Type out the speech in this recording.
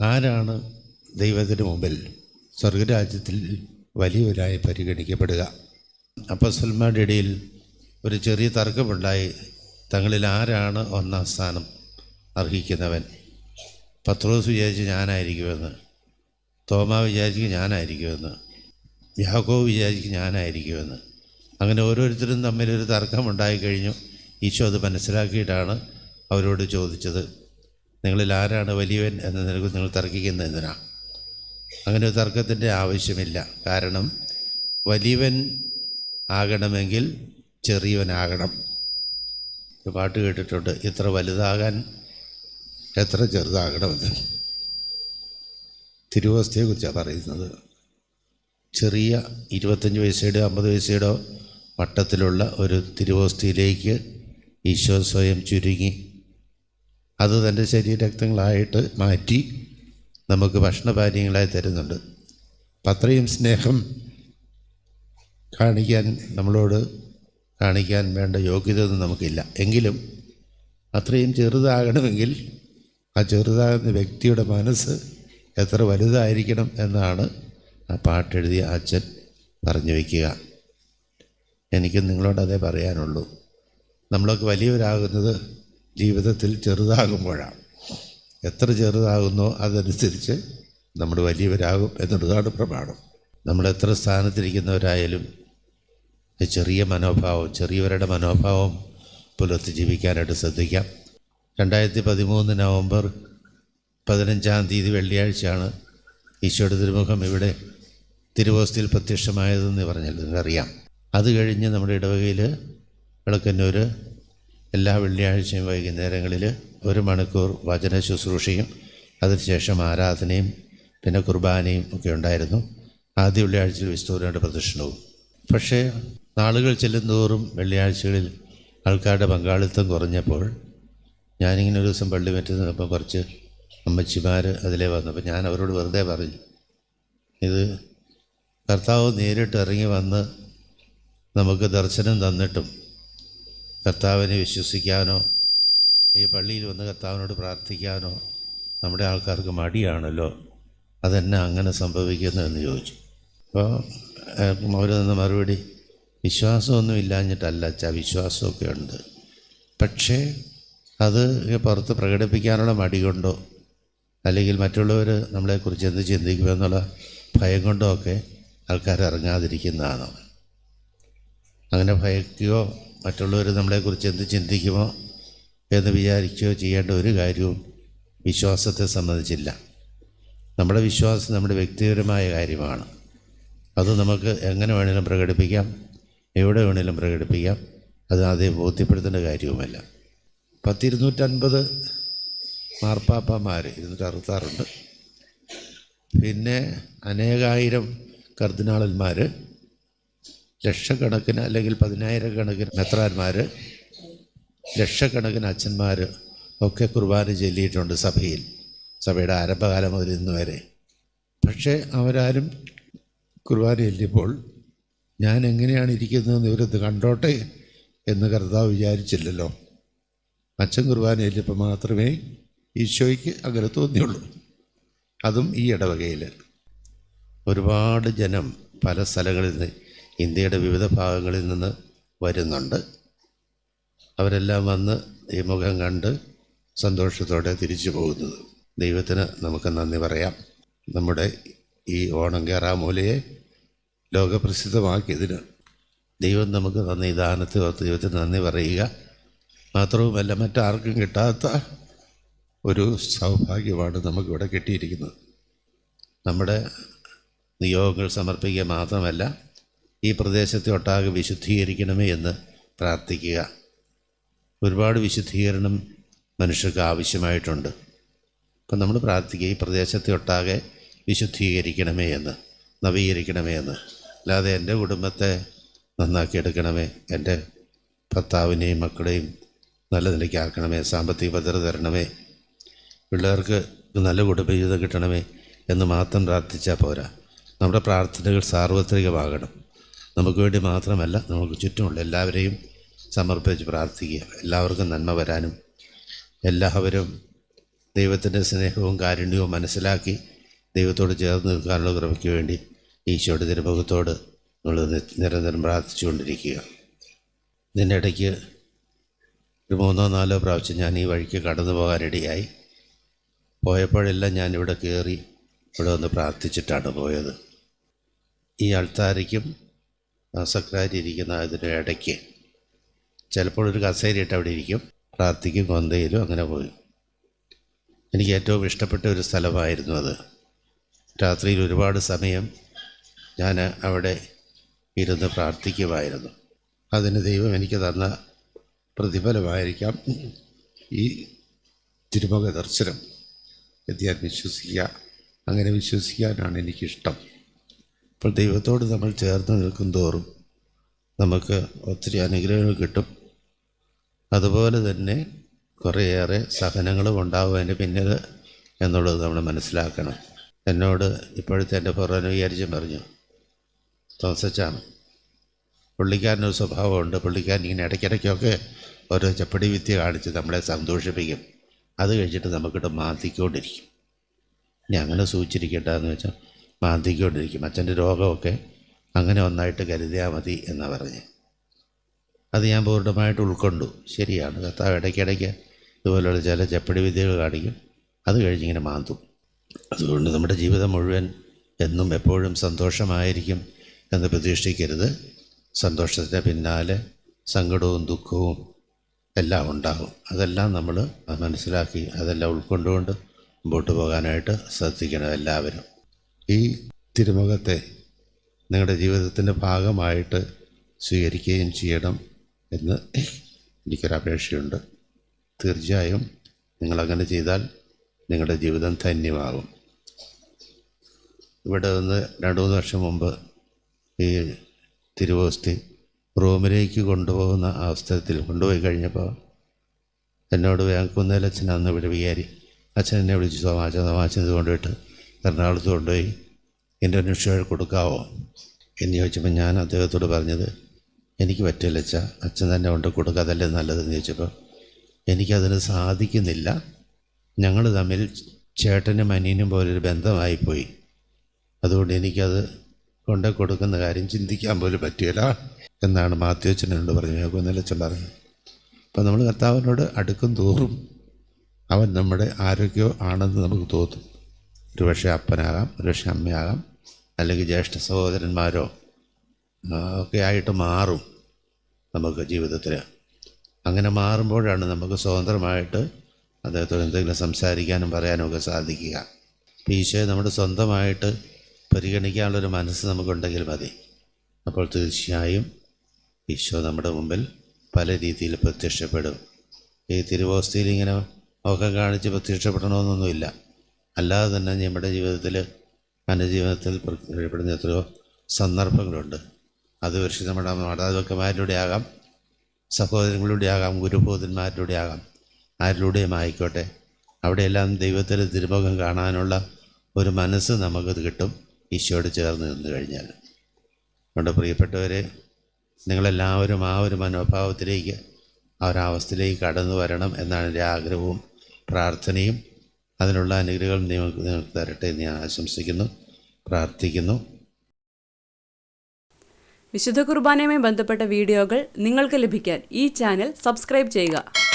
ആരാണ് ദൈവത്തിന് മുമ്പിൽ സ്വർഗരാജ്യത്തിൽ വലിയവരായി പരിഗണിക്കപ്പെടുക? അപ്പസ്വന്മാരുടെ ഇടയിൽ ഒരു ചെറിയ തർക്കമുണ്ടായി. തങ്ങളിൽ ആരാണ് ഒന്നാം സ്ഥാനം അർഹിക്കുന്നവൻ? പത്രോസ് വിചാരിച്ച് ഞാനായിരിക്കുമെന്ന് തോമ വിചാരിക്കും ഞാനായിരിക്കുമെന്ന് യാക്കോ വിചാരിച്ച് ഞാനായിരിക്കുമെന്ന്. അങ്ങനെ ഓരോരുത്തരും തമ്മിലൊരു തർക്കമുണ്ടായി കഴിഞ്ഞു ഈശോ അത് മനസ്സിലാക്കിയിട്ടാണ് അവരോട് ചോദിച്ചത്. നിങ്ങളിൽ ആരാണ് വലിയവൻ എന്ന് നിനക്ക് നിങ്ങൾ തർക്കിക്കുന്നത് എന്തിനാണ് അങ്ങനെ ഒരു തർക്കത്തിന്റെ ആവശ്യമില്ല. കാരണം വലിയവൻ ആകണമെങ്കിൽ ചെറിയവനാകണം. ഒരു പാട്ട് കേട്ടിട്ടുണ്ട്. ഇത്ര വലുതാകാൻ എത്ര ചെറുതാകണമെന്ന്. തിരുവസ്ഥയെക്കുറിച്ചാണ് പറയുന്നത്. ചെറിയ ഇരുപത്തഞ്ച് വയസ്സേടോ അമ്പത് വയസ്സേടോ വട്ടത്തിലുള്ള ഒരു തിരുവോസ്തിയിലേക്ക് ഈശോ സ്വയം ചുരുങ്ങി. അത് തന്റെ ശരീരരക്തങ്ങളായിട്ട് മാറ്റി നമുക്ക് ഭക്ഷണപാനീയങ്ങളായി തരുന്നുണ്ട്. അത്രയും സ്നേഹം കാണിക്കാൻ നമ്മളോട് കാണിക്കാൻ വേണ്ട യോഗ്യത ഒന്നും നമുക്കില്ല. എങ്കിലും അത്രയും ചെറുതാകണമെങ്കിൽ ആ ചെറുതാകുന്ന വ്യക്തിയുടെ മനസ്സ് എത്ര വലുതായിരിക്കണം എന്നാണ് ആ പാട്ടെഴുതിയ അച്ഛൻ പറഞ്ഞു വയ്ക്കുക. എനിക്ക് നിങ്ങളോട് അതേ പറയാനുള്ളൂ. നമ്മളൊക്കെ വലിയവരാകുന്നത് ജീവിതത്തിൽ ചെറുതാകുമ്പോഴാണ്. എത്ര ചെറുതാകുന്നോ അതനുസരിച്ച് നമ്മൾ വലിയവരാകും എന്നുള്ളതാണ് പ്രമാണം. നമ്മൾ എത്ര സ്ഥാനത്തിരിക്കുന്നവരായാലും ചെറിയ മനോഭാവം ചെറിയവരുടെ മനോഭാവം പുലർത്തി ജീവിക്കാനായിട്ട് ശ്രദ്ധിക്കാം. രണ്ടായിരത്തി പതിമൂന്ന് നവംബർ പതിനഞ്ചാം തീയതി വെള്ളിയാഴ്ചയാണ് ഈശോയുടെ തിരുമുഖം ഇവിടെ തിരുവോസ്തിയിൽ പ്രത്യക്ഷമായതെന്ന് പറഞ്ഞല്ലോ നിങ്ങൾക്കറിയാം. അത് കഴിഞ്ഞ് നമ്മുടെ ഇടവകയിൽ വിളക്കന്നൂർ എല്ലാ വെള്ളിയാഴ്ചയും വൈകുന്നേരങ്ങളിൽ ഒരു മണിക്കൂർ വചന ശുശ്രൂഷയും അതിനുശേഷം ആരാധനയും പിന്നെ കുർബാനയും ഒക്കെ ഉണ്ടായിരുന്നു. ആദ്യ വെള്ളിയാഴ്ചയിൽ വിസ്തൂരയുടെ പ്രദർശനവും പക്ഷേ നാളുകൾ ചെല്ലുന്തോറും വെള്ളിയാഴ്ചകളിൽ ആൾക്കാരുടെ പങ്കാളിത്തം കുറഞ്ഞപ്പോൾ ഞാനിങ്ങനെ ഒരു ദിവസം പള്ളി മറ്റു നിന്നപ്പോൾ കുറച്ച് അമ്മച്ചിമാർ അതിലേ വന്നപ്പോൾ ഞാൻ അവരോട് വെറുതെ പറഞ്ഞു ഇത് കർത്താവ് നേരിട്ട് ഇറങ്ങി വന്ന് നമുക്ക് ദർശനം തന്നിട്ടും കർത്താവിനെ വിശ്വസിക്കാനോ ഈ പള്ളിയിൽ വന്ന് കർത്താവിനോട് പ്രാർത്ഥിക്കാനോ നമ്മുടെ ആൾക്കാർക്ക് മടിയാണല്ലോ. അതെന്നെ അങ്ങനെ സംഭവിക്കുന്നതെന്ന് ചോദിച്ചു. അപ്പോൾ അവർ തന്ന മറുപടി വിശ്വാസമൊന്നും ഇല്ലാഞ്ഞിട്ടല്ല അച്ഛാ വിശ്വാസമൊക്കെ ഉണ്ട്. പക്ഷേ അത് പുറത്ത് പ്രകടിപ്പിക്കാനുള്ള മടി കൊണ്ടോ അല്ലെങ്കിൽ മറ്റുള്ളവർ നമ്മളെക്കുറിച്ച് എന്ത് ചിന്തിക്കുമെന്നുള്ള ഭയം കൊണ്ടോ ഒക്കെ ആൾക്കാർ ഇറങ്ങാതിരിക്കുന്നതാണ്? അങ്ങനെ ഭയക്കുകയോ മറ്റുള്ളവർ നമ്മളെക്കുറിച്ച് എന്ത് ചിന്തിക്കുമോ എന്ന് വിചാരിക്കുകയോ ചെയ്യേണ്ട ഒരു കാര്യവും വിശ്വാസത്തെ സംബന്ധിച്ചില്ല. നമ്മുടെ വിശ്വാസം നമ്മുടെ വ്യക്തിപരമായ കാര്യമാണ്. അത് നമുക്ക് എങ്ങനെ വേണേലും പ്രകടിപ്പിക്കാം എവിടെ വേണേലും പ്രകടിപ്പിക്കാം അത് ആദ്യം ബോധ്യപ്പെടുത്തേണ്ട കാര്യവുമല്ല. പത്തിരുന്നൂറ്റൻപത് മാർപ്പാപ്പമാർ ഇരുന്നൂറ്ററുപത്താറുണ്ട്. പിന്നെ അനേകായിരം കർദിനാളന്മാർ ലക്ഷക്കണക്കിന് അല്ലെങ്കിൽ പതിനായിരക്കണക്കിന് മെത്രാന്മാർ ലക്ഷക്കണക്കിന് അച്ഛന്മാർ ഒക്കെ കുർബാന ചൊല്ലിയിട്ടുണ്ട് സഭയിൽ സഭയുടെ ആരംഭകാലം മുതൽ ഇന്ന് വരെ. പക്ഷേ അവരാരും കുർബാന ചൊല്ലിയപ്പോൾ ഞാൻ എങ്ങനെയാണ് ഇരിക്കുന്നതെന്ന് ഇവരത് കണ്ടോട്ടെ എന്ന് കർത്താവ് വിചാരിച്ചില്ലല്ലോ. അച്ഛൻ കുർബാന ചൊല്ലിയപ്പോൾ മാത്രമേ ഈശോയ്ക്ക് അങ്ങനെ തോന്നിയുള്ളൂ. അതും ഈ ഇടവകയിൽ. ഒരുപാട് ജനം പല സ്ഥലങ്ങളിൽ നിന്ന് ഇന്ത്യയുടെ വിവിധ ഭാഗങ്ങളിൽ നിന്ന് വരുന്നുണ്ട്. അവരെല്ലാം വന്ന് ഈ മുഖം കണ്ട് സന്തോഷത്തോടെ തിരിച്ചു പോകുന്നത്. ദൈവത്തിന് നമുക്ക് നന്ദി പറയാം. നമ്മുടെ ഈ ഓണം കേറാമൂലയെ ലോകപ്രസിദ്ധമാക്കിയതിന് ദൈവം നമുക്ക് നന്ദി ദാനത്തെ ഓർത്ത് ദൈവത്തിന് നന്ദി പറയുക. മാത്രവുമല്ല മറ്റാർക്കും കിട്ടാത്ത ഒരു സൗഭാഗ്യമാണ് നമുക്കിവിടെ കിട്ടിയിരിക്കുന്നത്. നമ്മുടെ നിയോഗങ്ങൾ സമർപ്പിക്കുക മാത്രമല്ല ഈ പ്രദേശത്തെ ഒട്ടാകെ വിശുദ്ധീകരിക്കണമേ എന്ന് പ്രാർത്ഥിക്കുക. ഒരുപാട് വിശുദ്ധീകരണം മനുഷ്യർക്ക് ആവശ്യമായിട്ടുണ്ട്. അപ്പം നമ്മൾ പ്രാർത്ഥിക്കുക ഈ പ്രദേശത്തെ ഒട്ടാകെ വിശുദ്ധീകരിക്കണമേ എന്ന് നവീകരിക്കണമേ എന്ന്. അല്ലാതെ എന്റെ കുടുംബത്തെ നന്നാക്കിയെടുക്കണമേ എന്റെ ഭർത്താവിനെയും മക്കളെയും നല്ല നിലയ്ക്കാക്കണമേ സാമ്പത്തിക ഭദ്രത തരണമേ പിള്ളേർക്ക് നല്ല കുടുംബജീവിതം കിട്ടണമേ എന്ന് മാത്രം പ്രാർത്ഥിച്ചാൽ പോരാ. നമ്മുടെ പ്രാർത്ഥനകൾ സാർവത്രികമാകണം. നമുക്ക് വേണ്ടി മാത്രമല്ല നമുക്ക് ചുറ്റുമുള്ള എല്ലാവരെയും സമർപ്പിച്ച് പ്രാർത്ഥിക്കുക. എല്ലാവർക്കും നന്മ വരാനും എല്ലാവരും ദൈവത്തിന്റെ സ്നേഹവും കാരുണ്യവും മനസ്സിലാക്കി ദൈവത്തോട് ചേർന്ന് നിൽക്കാനുള്ള കൃപയ്ക്ക് വേണ്ടി ഈശോയുടെ തിരുമുഖത്തോട് നമ്മൾ നിരന്തരം പ്രാർത്ഥിച്ചുകൊണ്ടിരിക്കുക. ഇതിന്റെ ഇടയ്ക്ക് ഒരു മൂന്നോ നാലോ പ്രാവശ്യം ഞാൻ ഈ വഴിക്ക് കടന്നു പോകാൻ റെഡിയായി. പോയപ്പോഴെല്ലാം ഞാനിവിടെ കയറി ഇവിടെ വന്ന് പ്രാർത്ഥിച്ചിട്ടാണ് പോയത്. ഈ അൾത്താരയ്ക്കും സക്രാരി ഇരിക്കുന്ന അതിന്റെ ഇടയ്ക്ക് ചിലപ്പോൾ ഒരു കസേരയിട്ട് അവിടെ ഇരിക്കും. പ്രാർത്ഥിക്കും കൊന്തയിലും അങ്ങനെ പോയി. എനിക്ക് ഏറ്റവും ഇഷ്ടപ്പെട്ട ഒരു സ്ഥലമായിരുന്നു അത്. രാത്രിയിൽ ഒരുപാട് സമയം ഞാൻ അവിടെ ഇരുന്ന് പ്രാർത്ഥിക്കുമായിരുന്നു. അതിന് ദൈവം എനിക്ക് തന്ന പ്രതിഫലമായിരിക്കാം. ഈ തിരുമുഖ ദർശനം ഞാൻ വിശ്വസിക്കുക. അങ്ങനെ വിശ്വസിക്കാനാണ് എനിക്കിഷ്ടം. അപ്പോൾ ദൈവത്തോട് നമ്മൾ ചേർന്ന് നിൽക്കും തോറും നമുക്ക് ഒത്തിരി അനുഗ്രഹങ്ങൾ കിട്ടും. അതുപോലെ തന്നെ കുറേയേറെ സഹനങ്ങളും ഉണ്ടാവും അതിന് പിന്നിൽ എന്നുള്ളത് നമ്മൾ മനസ്സിലാക്കണം. എന്നോട് ഇപ്പോഴത്തെ എന്റെ പുറമെ വിചാരിച്ചും പറഞ്ഞു തോസച്ചാണ് പുള്ളിക്കാരനൊരു സ്വഭാവമുണ്ട് പുള്ളിക്കാരൻ ഇങ്ങനെ ഇടയ്ക്കിടയ്ക്കൊക്കെ ഓരോ ചപ്പടി വിദ്യ കാണിച്ച് നമ്മളെ സന്തോഷിപ്പിക്കും. അത് കഴിച്ചിട്ട് നമുക്കിട്ട് മാന്തിക്കൊണ്ടിരിക്കും. ഇനി അങ്ങനെ സൂചിച്ചിരിക്കേണ്ടതെന്ന് വെച്ചാൽ മാന്തിക്കൊണ്ടിരിക്കും അച്ഛന്റെ രോഗമൊക്കെ അങ്ങനെ ഒന്നായിട്ട് കരുതിയാൽ മതി എന്നാണ് പറഞ്ഞ്. അത് ഞാൻ പൂർണമായിട്ട് ഉൾക്കൊണ്ടു. ശരിയാണ്. കർത്താവ് ഇടയ്ക്കിടയ്ക്ക് ഇതുപോലുള്ള ചില ചെപ്പടി വിദ്യകൾ കാണിക്കും. അത് കഴിഞ്ഞിങ്ങനെ മാന്തും. അതുകൊണ്ട് നമ്മുടെ ജീവിതം മുഴുവൻ എന്നും എപ്പോഴും സന്തോഷമായിരിക്കും എന്ന് പ്രതീക്ഷിക്കരുത്. സന്തോഷത്തിന്റെ പിന്നാലെ സങ്കടവും ദുഃഖവും എല്ലാം ഉണ്ടാകും അതെല്ലാം നമ്മൾ മനസ്സിലാക്കി അതെല്ലാം ഉൾക്കൊണ്ടുകൊണ്ട് മുമ്പോട്ട് പോകാനായിട്ട് ശ്രദ്ധിക്കണം എല്ലാവരും. ഈ തിരുമുഖത്തെ നിങ്ങളുടെ ജീവിതത്തിന്റെ ഭാഗമായിട്ട് സ്വീകരിക്കുകയും ചെയ്യണം എന്ന് എനിക്കൊരപേക്ഷയുണ്ട് തീർച്ചയായും നിങ്ങളങ്ങനെ ചെയ്താൽ നിങ്ങളുടെ ജീവിതം ധന്യമാകും. ഇവിടെ നിന്ന് രണ്ട് മൂന്ന് വർഷം മുമ്പ് ഈ തിരുവോസ്തി റൂമിലേക്ക് കൊണ്ടുപോകുന്ന അവസരത്തിൽ കൊണ്ടുപോയി കഴിഞ്ഞപ്പോൾ എന്നോട് വേങ്കുന്നേലച്ഛൻ അന്ന് ഇവിടെ വികാരി അച്ഛൻ എന്നെ വിളിച്ചു സമാചാരം സമാചാരം ഇത് കൊണ്ടുപോയിട്ട് എറണാകുളത്ത് കൊണ്ടുപോയി എന്റെ അന്വേഷണം കൊടുക്കാവോ? എന്ന് ചോദിച്ചപ്പോൾ ഞാൻ അദ്ദേഹത്തോട് പറഞ്ഞത് എനിക്ക് പറ്റില്ല അച്ഛ അച്ഛൻ തന്നെ കൊണ്ട് കൊടുക്കാതല്ലേ നല്ലതെന്ന് ചോദിച്ചപ്പോൾ എനിക്കതിന് സാധിക്കുന്നില്ല. ഞങ്ങൾ തമ്മിൽ ചേട്ടനും അനിയനും പോലൊരു ബന്ധമായിപ്പോയി. അതുകൊണ്ട് എനിക്കത് കൊണ്ട് കൊടുക്കുന്ന കാര്യം ചിന്തിക്കാൻ പോലും പറ്റില്ല എന്നാണ് മാത്യുവച്ചനോട് പറഞ്ഞു യോഗനിലച്ചൻ പറഞ്ഞു അപ്പോൾ നമ്മൾ കർത്താവിനോട് അടുക്കും തോറും അവൻ നമ്മുടെ ആരോഗ്യം ആണെന്ന് നമുക്ക് തോന്നും. ഒരുപക്ഷെ അപ്പനാകാം ഒരുപക്ഷെ അമ്മയാകാം അല്ലെങ്കിൽ ജ്യേഷ്ഠ സഹോദരന്മാരോ ഒക്കെ ആയിട്ട് മാറും നമുക്ക് ജീവിതത്തിൽ അങ്ങനെ മാറുമ്പോഴാണ് നമുക്ക് സ്വതന്ത്രമായിട്ട് അദ്ദേഹത്തോട് എന്തെങ്കിലും സംസാരിക്കാനും പറയാനും ഒക്കെ സാധിക്കുക. ഈശോയെ നമ്മുടെ സ്വന്തമായിട്ട് പരിഗണിക്കാനുള്ളൊരു മനസ്സ് നമുക്കുണ്ടെങ്കിൽ മതി. അപ്പോൾ തീർച്ചയായും ഈശോ നമ്മുടെ മുമ്പിൽ പല രീതിയിൽ പ്രത്യക്ഷപ്പെടും. ഈ തിരുവോസ്തിയിൽ ഇങ്ങനെ ഒക്കെ കാണിച്ച് പ്രത്യക്ഷപ്പെടണമെന്നൊന്നുമില്ല. അല്ലാതെ തന്നെ നമ്മുടെ ജീവിതത്തിൽ എന്റെ ജീവിതത്തിൽ പ്രത്യക്ഷപ്പെടുന്ന എത്രയോ സന്ദർഭങ്ങളുണ്ട്. അത് പക്ഷേ നമ്മുടെ മാതാപിതാക്കന്മാരിലൂടെ ആകാം സഹോദരങ്ങളിലൂടെ ആകാം ഗുരുബോധന്മാരിലൂടെ ആകാം ആരിലൂടെയും ആയിക്കോട്ടെ. അവിടെയെല്ലാം ദൈവത്തിന്റെ തിരുമുഖം കാണാനുള്ള ഒരു മനസ്സ് നമുക്കത് കിട്ടും. ഈശോയോട് ചേർന്ന് നിന്ന് കഴിഞ്ഞാൽ. അതുകൊണ്ട് പ്രിയപ്പെട്ടവരെ നിങ്ങളെല്ലാവരും ആ ഒരു മനോഭാവത്തിലേക്ക് ആ ഒരവസ്ഥയിലേക്ക് കടന്നു വരണം എന്നാണ് എന്റെ ആഗ്രഹവും പ്രാർത്ഥനയും. അതിനുള്ള അനുഗ്രഹങ്ങൾ നിങ്ങൾക്ക് നിങ്ങൾക്ക് തരട്ടെ എന്ന് ഞാൻ ആശംസിക്കുന്നു പ്രാർത്ഥിക്കുന്നു. വിശുദ്ധ കുർബാനയുമായി ബന്ധപ്പെട്ട വീഡിയോകൾ നിങ്ങൾക്ക് ലഭിക്കാൻ ഈ ചാനൽ സബ്സ്ക്രൈബ് ചെയ്യുക.